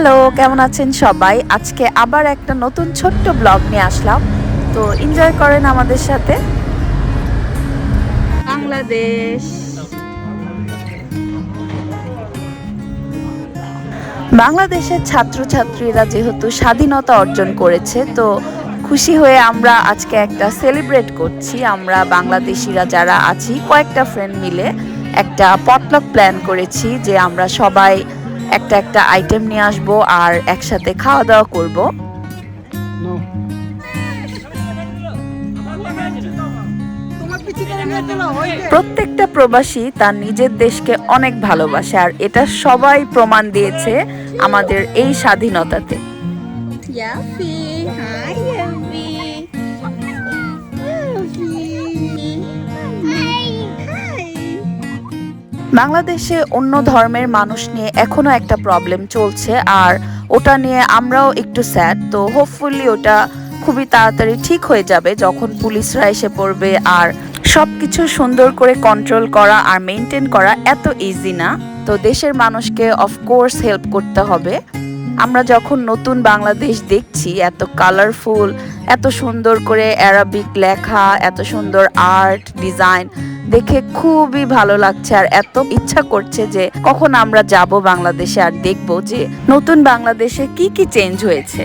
Hello কেমন আছেন সবাই? আজকে আবার একটা নতুন ছোট্ট ব্লগ নিয়ে আসলাম। তো এনজয় করেন আমাদের সাথে। বাংলাদেশ। বাংলাদেশের ছাত্রছাত্রীরা যেহেতু স্বাধীনতা অর্জন করেছে তো খুশি হয়ে আমরা আজকে একটা সেলিব্রেট করছি। আমরা বাংলাদেশিরা যারা আছি কয়েকটা ফ্রেন্ড মিলে একটা পটলক প্ল্যান করেছি যে আমরা সবাই একটা একটা আইটেম নিয়ে আসব আর একসাথে খাওয়া দাওয়া করব প্রত্যেকটা প্রবাসী তার নিজের দেশকে অনেক ভালোবাসে আর এটা সবাই প্রমাণ দিয়েছে আমাদের এই স্বাধীনতাতে। বাংলাদেশে অন্য ধর্মের মানুষ নিয়ে এখনও একটা প্রবলেম চলছে, আর ওটা নিয়ে আমরাও একটু স্যাড তো হোপফুলি ওটা খুবই তাড়াতাড়ি ঠিক হয়ে যাবে যখন পুলিশরা এসে পড়বে, আর সব কিছু সুন্দর করে কন্ট্রোল করা আর মেনটেন করা এত ইজি না। তো দেশের মানুষকে অফকোর্স হেল্প করতে হবে। আমরা যখন নতুন বাংলাদেশ দেখছি, এত কালারফুল এত সুন্দর করে অ্যারাবিক লেখা, এত সুন্দর আর্ট ডিজাইন দেখে খুবই ভালো লাগছে আর এত ইচ্ছা করছে যে কখন আমরা যাব বাংলাদেশে আর দেখব যে নতুন বাংলাদেশে কি কি চেঞ্জ হয়েছে।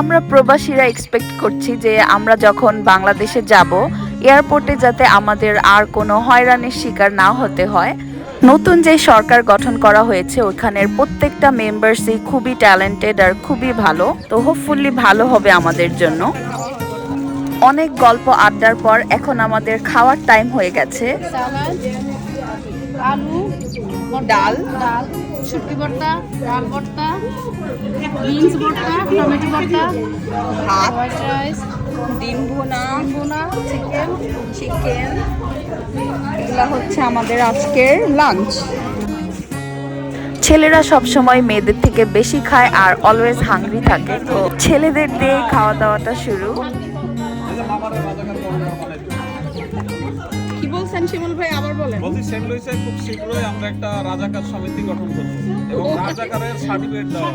আমরা প্রবাসীরা এক্সপেক্ট করছি যে আমরা যখন বাংলাদেশে যাব এয়ারপোর্টে যাতে আমাদের আর কোনো হয়রানির শিকার না হতে হয় নতুন যে সরকার গঠন করা হয়েছে ওখানের প্রত্যেকটা মেম্বার্সই খুবই ট্যালেন্টেড আর খুবই ভালো। তো হোপফুলি ভালো হবে আমাদের জন্য। অনেক গল্প আড্ডার পর এখন আমাদের খাওয়ার টাইম হয়ে গেছে। আলু ডাল ডাল শুটকি ভর্তা ডাল ভর্তা বিনস ভর্তা টমেটো ভর্তা ভাত হোয়াইট রাইস ডিম ভুনা ভুনা চিকেন চিকেন এগুলা হচ্ছে আমাদের আজকের লাঞ্চ ছেলেরা সব সময় মেয়েদের থেকে বেশি খায় আর অলওয়েজ হাংরি থাকে। তো ছেলেদের দিয়ে খাওয়া দাওয়াটা শুরু। বলছেন শিমুল ভাই আবার বলেন। বলছি সেম লইছে খুব শীঘ্রই আমরা একটা রাজাকার সমিতি গঠন করব এবং রাজাকারের সার্টিফিকেট দেওয়া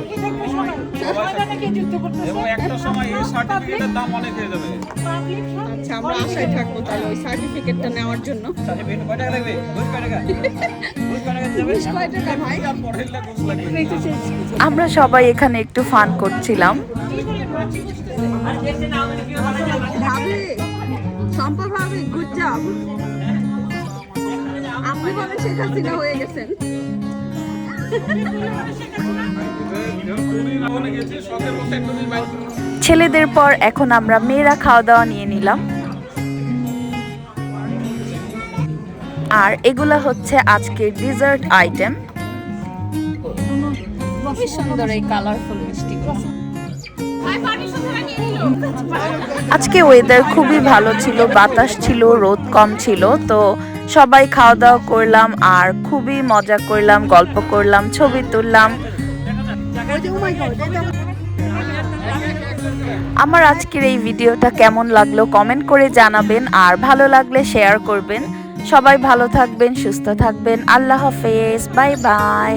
এবং একটা সময় এই সার্টিফিকেটের দাম অনেক হয়ে যাবে। আচ্ছা আমরা আশায় থাকব তাহলে ওই সার্টিফিকেটটা নেওয়ার জন্য। সার্টিফিকেট কয় টাকা লাগবে? টাকা। টাকা ভাই। আমরা সবাই এখানে একটু ফান করছিলাম। ভাবি গুড জব শেখ হাসিনা হয়ে গেছেন। ছেলেদের পর এখন আমরা মেয়েরা খাওয়া দাওয়া নিয়ে নিলাম। আর এগুলা হচ্ছে আজকের ডিজার্ট আইটেম খুবই সুন্দর এই কালারফুল মিষ্টিগুলো। আজকে ওয়েদার খুবই ভালো ছিল, বাতাস ছিল, রোদ কম ছিল, তো সবাই খাওয়া দাওয়া করলাম আর খুবই মজা করলাম, গল্প করলাম, ছবি তুললাম। আমার আজকের এই ভিডিওটা কেমন লাগল কমেন্ট করে জানাবেন আর ভালো লাগলে শেয়ার করবেন। সবাই ভালো থাকবেন, সুস্থ থাকবেন। আল্লাহ হাফেজ বাই বাই